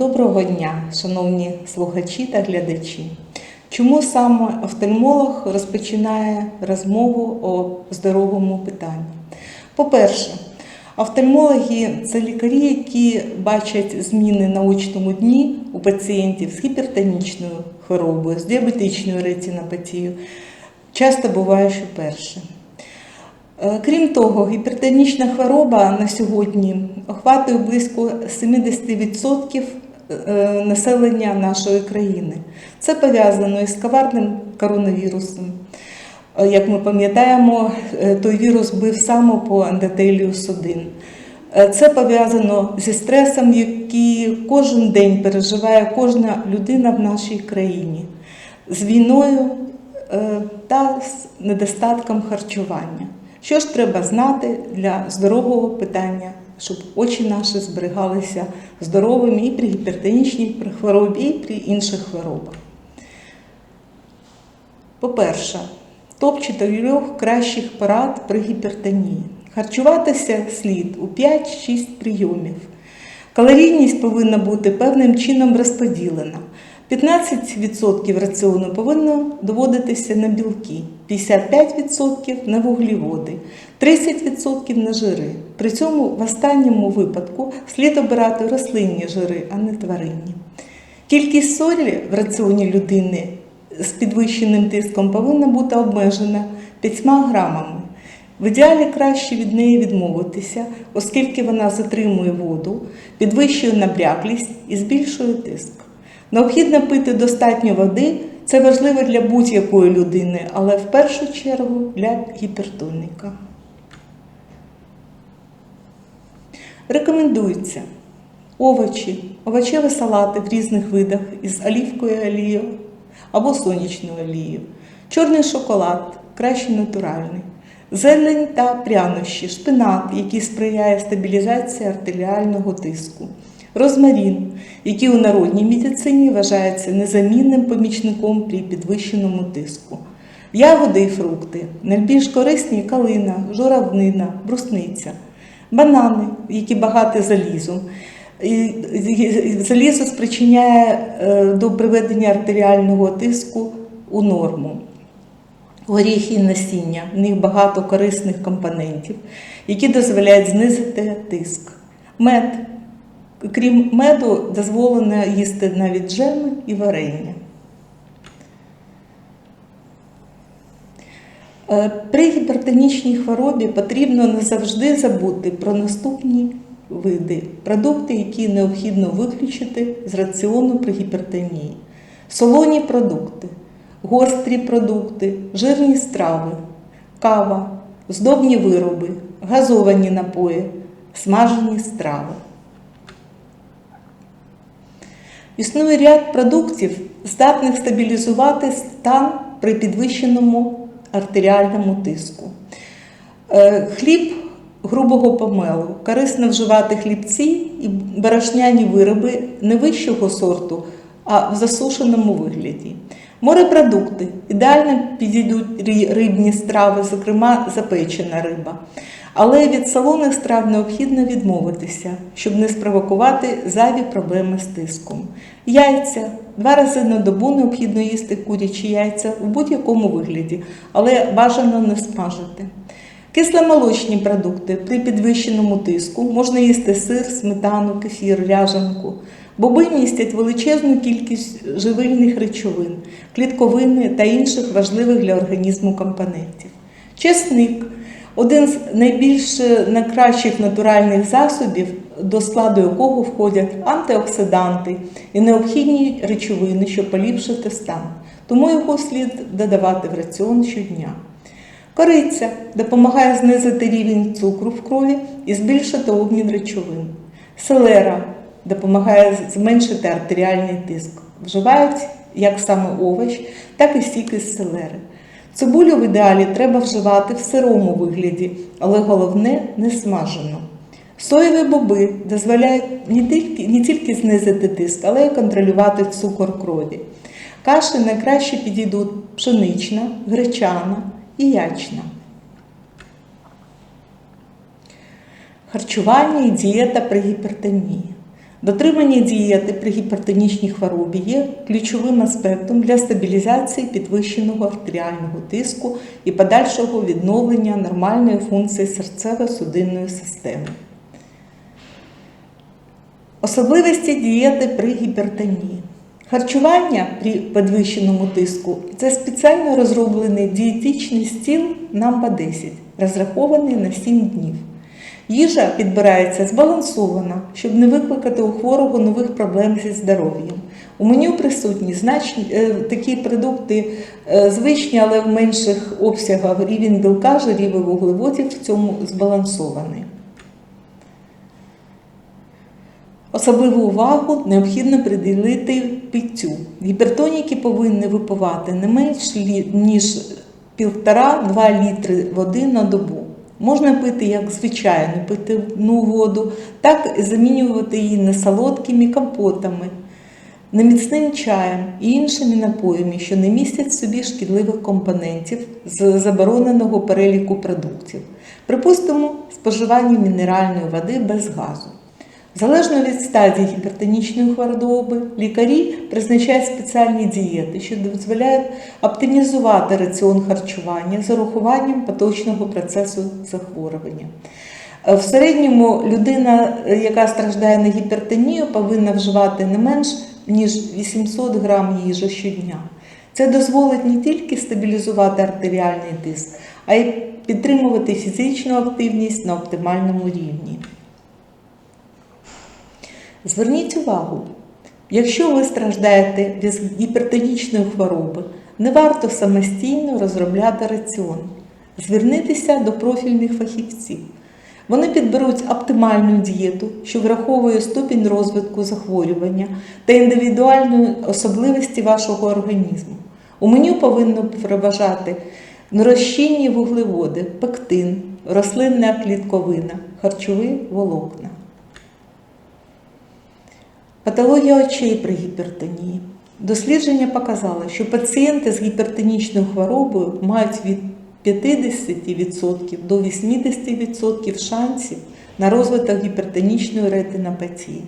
Доброго дня, шановні слухачі та глядачі. Чому саме офтальмолог розпочинає розмову о здоровому питанні? По-перше, офтальмологи це лікарі, які бачать зміни на очному дні у пацієнтів з гіпертонічною хворобою, з діабетичною ретинопатією. Часто буває, що перше. Е, Крім того, гіпертонічна хвороба на сьогодні охватує близько 70% е, населення нашої країни. Це пов'язано із коварним коронавірусом. Е, Як ми пам'ятаємо, е, той вірус бив саме по ендотеліус 1. Е, Це пов'язано зі стресом, який кожен день переживає кожна людина в нашій країні, з війною е, та з недостатком харчування. Що ж треба знати для здорового питання, щоб очі наші зберігалися здоровими і при гіпертонічній хворобі, і при інших хворобах? По-перше, топ 4 кращих порад при гіпертонії. Харчуватися слід у 5-6 прийомів. Калорійність повинна бути певним чином розподілена. 15% раціону повинно доводитися на білки, 55% на вуглеводи, 30% на жири. При цьому в останньому випадку слід обирати рослинні жири, а не тваринні. Кількість солі в раціоні людини з підвищеним тиском повинна бути обмежена 5 грамами. В ідеалі краще від неї відмовитися, оскільки вона затримує воду, підвищує набряклість і збільшує тиск. Необхідно пити достатньо води, це важливо для будь-якої людини, але в першу чергу для гіпертоніка. Рекомендується овочі, овочеві салати в різних видах із олівкою олією або сонячною олією, чорний шоколад, краще натуральний, зелень та прянощі, шпинат, який сприяє стабілізації артеріального тиску, розмарін, який у народній медицині вважається незамінним помічником при підвищеному тиску. Ягоди і фрукти найбільш корисні калина, журавнина, брусниця, банани, які багаті залізом. Залізо спричиняє е, до приведення артеріального тиску у норму. Горіхи і насіння, в них багато корисних компонентів, які дозволяють знизити тиск. Мед. Крім меду, дозволено їсти навіть джеми і варення. Е, При гіпертонічній хворобі потрібно не завжди забути про наступні види продукти, які необхідно виключити з раціону при гіпертонії. Солоні продукти, гострі продукти, жирні страви, кава, здобні вироби, газовані напої, смажені страви. Існує ряд продуктів, здатних стабілізувати стан при підвищеному артеріальному тиску. Е, Хліб грубого помелу. Корисно вживати хлібці і борошняні вироби не вищого сорту, а в засушеному вигляді. Морепродукти ідеально підійдуть рибні страви, зокрема запечена риба. Але від солоних страв необхідно відмовитися, щоб не спровокувати зайві проблеми з тиском. Яйця два рази на добу необхідно їсти курячі яйця у будь-якому вигляді, але бажано не смажити. Кисломолочні продукти при підвищеному тиску можна їсти сир, сметану, кефір, ряжанку. Боби містять величезну кількість живильних речовин, клітковини та інших важливих для організму компонентів. Чесник один з найбільш е, найкращих натуральних засобів, до складу якого входять антиоксиданти і необхідні речовини, щоб поліпшити стан. Тому його слід додавати в раціон щодня. Кориця допомагає знизити рівень цукру в крові і збільшити обмін речовин. Селера допомагає зменшити артеріальний тиск. Вживають як саме овоч, так і сік із селери. Цибулю в ідеалі треба вживати в сирому вигляді, але головне не смажено. Соєві боби дозволяють не тільки, не тільки знизити тиск, але й контролювати цукор крові. Каші найкраще підійдуть пшенична, гречана і ячна. Харчування і дієта при гіпертонії. Дотримання дієти при гіпертонічній хворобі є ключовим аспектом для стабілізації підвищеного артеріального тиску і подальшого відновлення нормальної функції серцево-судинної системи. Особливості дієти при гіпертонії. Харчування при підвищеному тиску це спеціально розроблений дієтичний стіл Намба 10, розрахований на 7 днів. Їжа підбирається збалансована, щоб не викликати у хворого нових проблем зі здоров'ям. У меню присутні значні е, такі продукти е, звичні, але в менших обсягах рівень білка, жирів і вуглеводів в цьому збалансований. Особливу увагу необхідно приділити питтю. Гіпертоніки повинні випивати не менш ніж 1,5-2 літри води на добу. Можна пити як звичайну питивну воду, так і замінювати її несолодкими компотами, неміцним чаєм і іншими напоями, що не містять в собі шкідливих компонентів з забороненого переліку продуктів. Припустимо, споживання мінеральної води без газу. Залежно від стадії гіпертонічної хвороби, лікарі призначають спеціальні дієти, що дозволяють оптимізувати раціон харчування з урахуванням поточного процесу захворювання. Е, В середньому людина, е, яка страждає на гіпертонію, повинна вживати не менш ніж 800 грам їжі щодня. Це дозволить не тільки стабілізувати артеріальний тиск, а й підтримувати фізичну активність на оптимальному рівні. Зверніть увагу, якщо ви страждаєте від гіпертонічної хвороби, не варто самостійно розробляти раціон. Звернітися до профільних фахівців. Вони підберуть оптимальну дієту, що враховує ступінь розвитку захворювання та індивідуальні особливості вашого організму. У меню повинно переважати нерозчинні вуглеводи, пектин, рослинна клітковина, харчові волокна. Патологія очей при гіпертонії. Дослідження показали, що пацієнти з гіпертонічною хворобою мають від 50% до 80% шансів на розвиток гіпертонічної ретинопатії.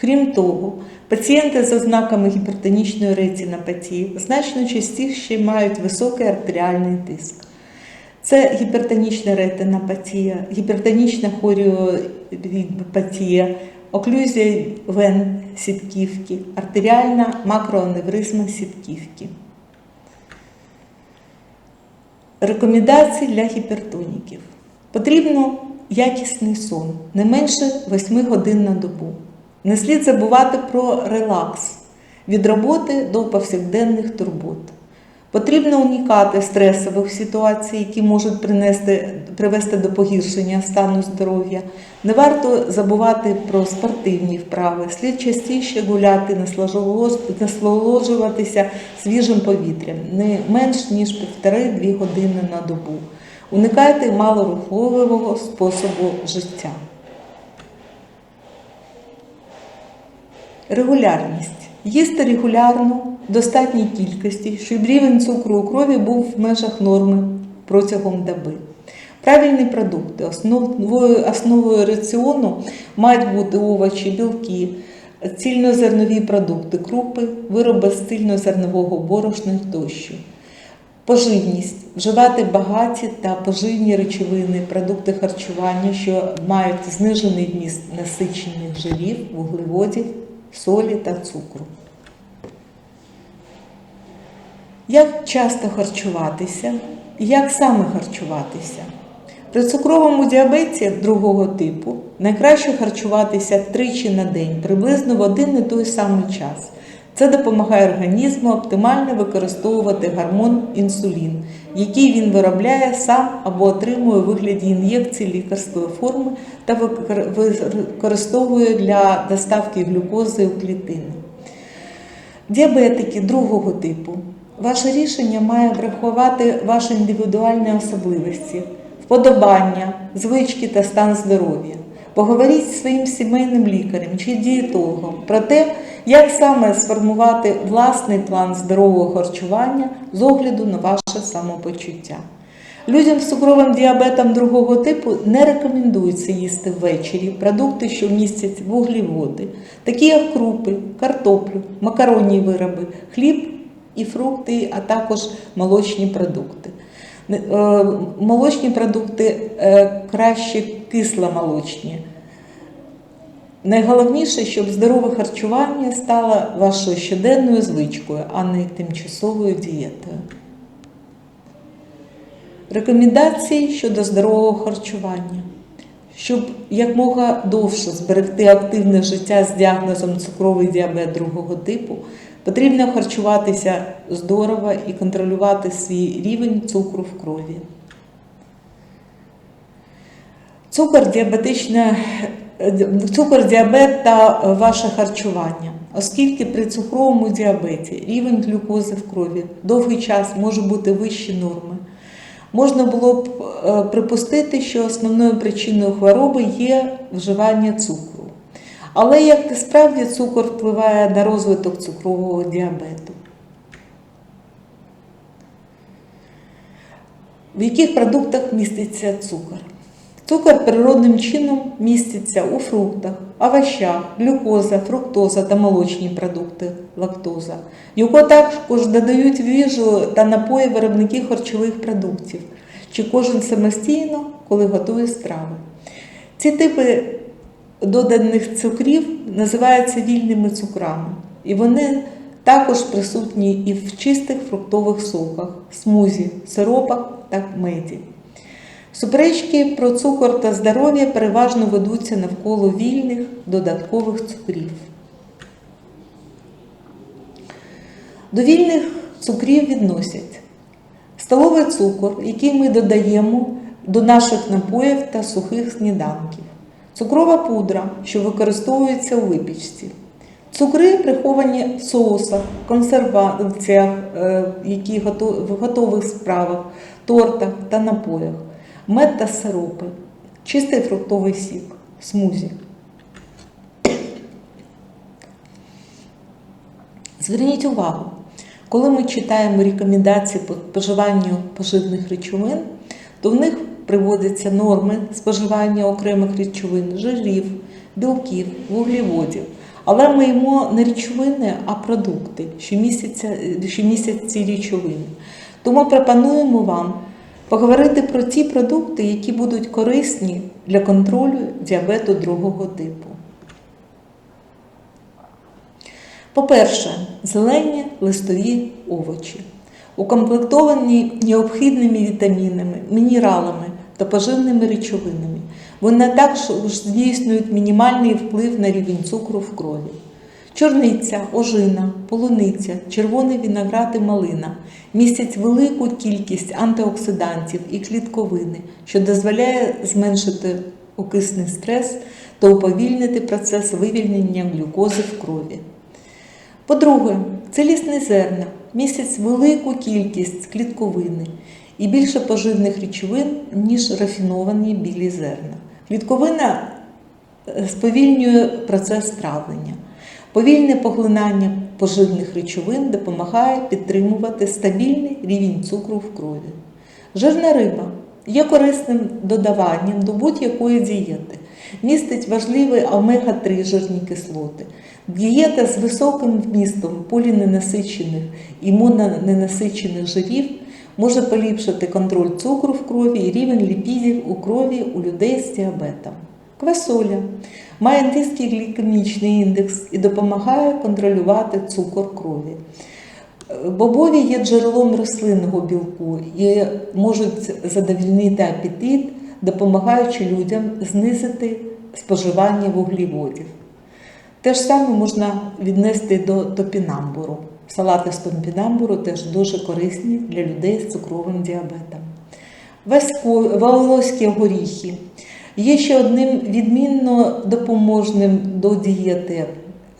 Крім того, пацієнти з ознаками гіпертонічної ретинопатії значно частіше мають високий артеріальний тиск. Це гіпертонічна ретинопатія, гіпертонічна хоріопатія, оклюзія вен сітківки, артеріальна макроаневризма сітківки. Рекомендації для гіпертоніків. Потрібно якісний сон, не менше 8 годин на добу. Не слід забувати про релакс від роботи до повсякденних турбот. Потрібно уникати стресових ситуацій, які можуть принести, привести до погіршення стану здоров'я. Не варто забувати про спортивні вправи, слід частіше гуляти, насолоджуватися- свіжим повітрям, не менш ніж півтори-дві години на добу. Уникайте малорухливого способу життя. Регулярність. Їсти регулярно в достатній кількості, щоб рівень цукру у крові був в межах норми протягом доби. Правильні продукти. Основою, основою раціону мають бути овочі, білки, цільнозернові продукти, крупи, вироби з цільнозернового борошна тощо. Поживність вживати багаті та поживні речовини, продукти харчування, що мають знижений вміст насичених жирів, вуглеводів, солі та цукру. Як часто харчуватися як саме харчуватися? При цукровому діабеті другого типу найкраще харчуватися тричі на день, приблизно в один і той самий час. Це допомагає організму оптимально використовувати гормон інсулін, який він виробляє сам або отримує у вигляді ін'єкцій лікарської форми та використовує для доставки глюкози у клітини. Діабетики другого типу. Ваше рішення має врахувати ваші індивідуальні особливості, вподобання, звички та стан здоров'я. Поговоріть зі своїм сімейним лікарем чи дієтологом про те, як саме сформувати власний план здорового харчування з огляду на ваше самопочуття. Людям з цукровим діабетом другого типу не рекомендується їсти ввечері продукти, що містять вуглеводи, такі як крупи, картоплю, макаронні вироби, хліб і фрукти, а також молочні продукти. Е, Молочні продукти е, краще кисломолочні. Найголовніше, щоб здорове харчування стало вашою щоденною звичкою, а не тимчасовою дієтою. Рекомендації щодо здорового харчування. Щоб якмога довше зберегти активне життя з діагнозом цукровий діабет другого типу, потрібно харчуватися здорово і контролювати свій рівень цукру в крові. Цукор, діабетичне, цукор, діабет та ваше харчування. Оскільки при цукровому діабеті рівень глюкози в крові довгий час може бути вище норми, можна було б е, припустити, що основною причиною хвороби є вживання цукру. Але як насправді цукор впливає на розвиток цукрового діабету? В яких продуктах міститься цукор? Цукор природним чином міститься у фруктах, овощах, глюкоза, фруктоза та молочні продукти, лактоза. Його також додають в їжу та напої виробники харчових продуктів, чи кожен самостійно, коли готує страви. Ці типи доданих цукрів називаються вільними цукрами, і вони також присутні і в чистих фруктових соках, смузі, сиропах та меді. Суперечки про цукор та здоров'я переважно ведуться навколо вільних додаткових цукрів. До вільних цукрів відносять столовий цукор, який ми додаємо до наших напоїв та сухих сніданків, цукрова пудра, що використовується у випічці, цукри, приховані в соусах, консерваціях, е, які в готових справах, тортах та напоях, мед та сиропи, чистий фруктовий сік, смузі. Зверніть увагу, коли ми читаємо рекомендації по споживанню поживних речовин, то в них приводяться норми споживання окремих речовин, жирів, білків, вуглеводів. Але ми їмо не речовини, а продукти, що містять ці речовини. Тому пропонуємо вам поговорити про ті продукти, які будуть корисні для контролю діабету другого типу. По-перше, зелені листові овочі, укомплектовані необхідними вітамінами, мінералами та поживними речовинами. Вони також здійснюють мінімальний вплив на рівень цукру в крові. Чорниця, ожина, полуниця, червоний виноград і малина містять велику кількість антиоксидантів і клітковини, що дозволяє зменшити окисний стрес та уповільнити процес вивільнення глюкози в крові. По-друге, цілісні зерна містять велику кількість клітковини і більше поживних речовин, ніж рафіновані білі зерна. Клітковина е, сповільнює процес травлення. Повільне поглинання поживних речовин допомагає підтримувати стабільний рівень цукру в крові. Жирна риба є корисним додаванням до будь-якої дієти, містить важливі омега-3 жирні кислоти. Дієта з високим вмістом поліненасичених і мононенасичених жирів може поліпшити контроль цукру в крові і рівень ліпідів у крові у людей з діабетом. Квасоля має низький глікемічний індекс і допомагає контролювати цукор крові. Бобові є джерелом рослинного білку і можуть задовільнити апетит, допомагаючи людям знизити споживання вуглеводів. Те ж саме можна віднести до топінамбуру. Салати з топінамбуру теж дуже корисні для людей з цукровим діабетом. Волоські горіхи є ще одним відмінно допоможним до дієти.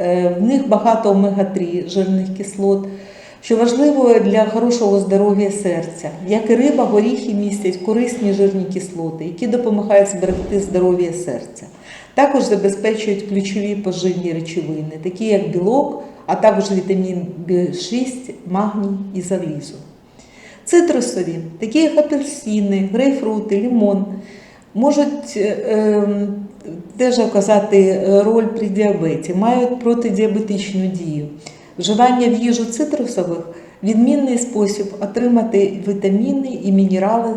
Е, В них багато омега-3 жирних кислот, що важливо для хорошого здоров'я серця. Як і риба, горіхи містять корисні жирні кислоти, які допомагають зберегти здоров'я серця. Також забезпечують ключові поживні речовини, такі як білок, а також вітамін В6, магній і залізо. Цитрусові, такі як апельсини, грейпфрути, лимон, можуть е, е, теж оказати роль при діабеті, мають протидіабетичну дію. Вживання в їжу цитрусових відмінний спосіб отримати вітаміни і мінерали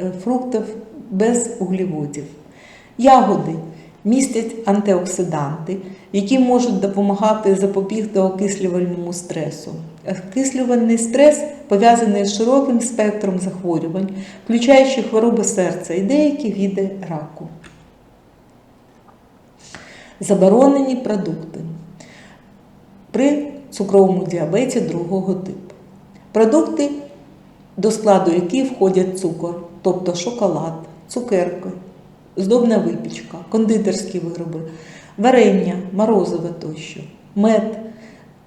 е, фруктів без углеводів. Ягоди містять антиоксиданти, які можуть допомагати запобігти окислювальному стресу. Окислювальний стрес пов'язаний з широким спектром захворювань, включаючи хвороби серця і деякі види раку. Заборонені продукти при цукровому діабеті другого типу. Продукти, до складу яких входять цукор, тобто шоколад, цукерки, здобна випічка, кондитерські вироби, варення, морозиве тощо, мед,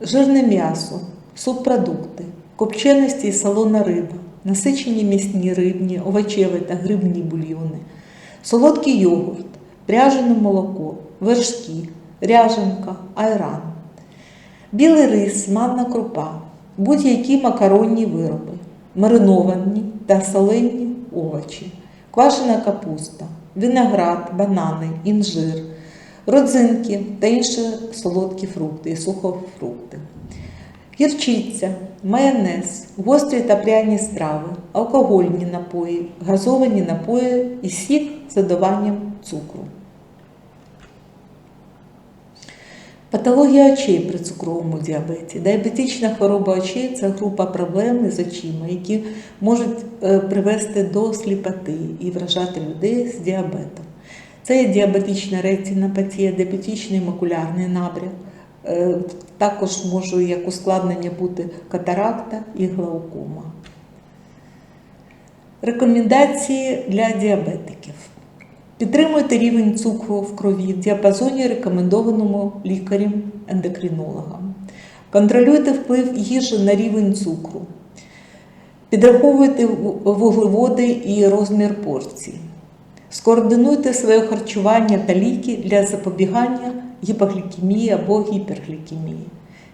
жирне м'ясо, субпродукти, копченості і солона риба, насичені м'ясні рибні, овочеві та грибні бульйони, солодкий йогурт, пряжене молоко, вершки, ряженка, айран, білий рис, манна крупа, будь-які макаронні вироби, мариновані та солені овочі, квашена капуста, виноград, банани, інжир, родзинки та інші солодкі фрукти і сухофрукти. Гірчиця, майонез, гострі та пряні страви, алкогольні напої, газовані напої і сік з додаванням цукру. Патологія очей при цукровому діабеті. Діабетична хвороба очей це група проблем з очима, які можуть е, привести до сліпоти і вражати людей з діабетом. Це є діабетична ретинопатія, діабетичний макулярний набряк. Також може як ускладнення бути катаракта і глаукома. Рекомендації для діабетиків. Підтримуйте рівень цукру в крові в діапазоні, рекомендованому лікарем-ендокринологом. Контролюйте вплив їжі на рівень цукру. Підраховуйте вуглеводи і розмір порцій. Скоординуйте своє харчування та ліки для запобігання гіпоглікемії або гіперглікемії.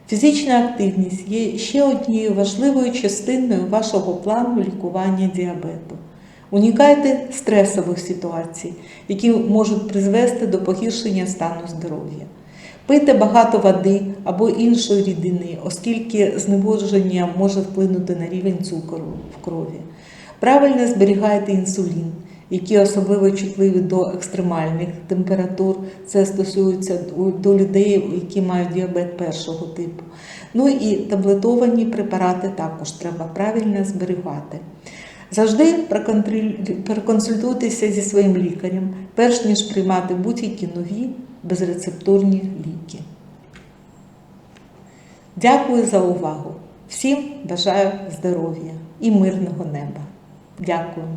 Фізична активність є ще однією важливою частиною вашого плану лікування діабету. Уникайте стресових ситуацій, які можуть призвести до погіршення стану здоров'я. Пийте багато води або іншої рідини, оскільки зневодження може вплинути на рівень цукру в крові. Правильно зберігайте інсулін, який особливо чутливі до екстремальних температур. Це стосується до людей, які мають діабет першого типу. Ну і таблетовані препарати також треба правильно зберігати. Завжди проконсультуйтеся зі своїм лікарем, перш ніж приймати будь-які нові безрецептурні ліки. Дякую за увагу. Всім бажаю здоров'я і мирного неба. Дякую.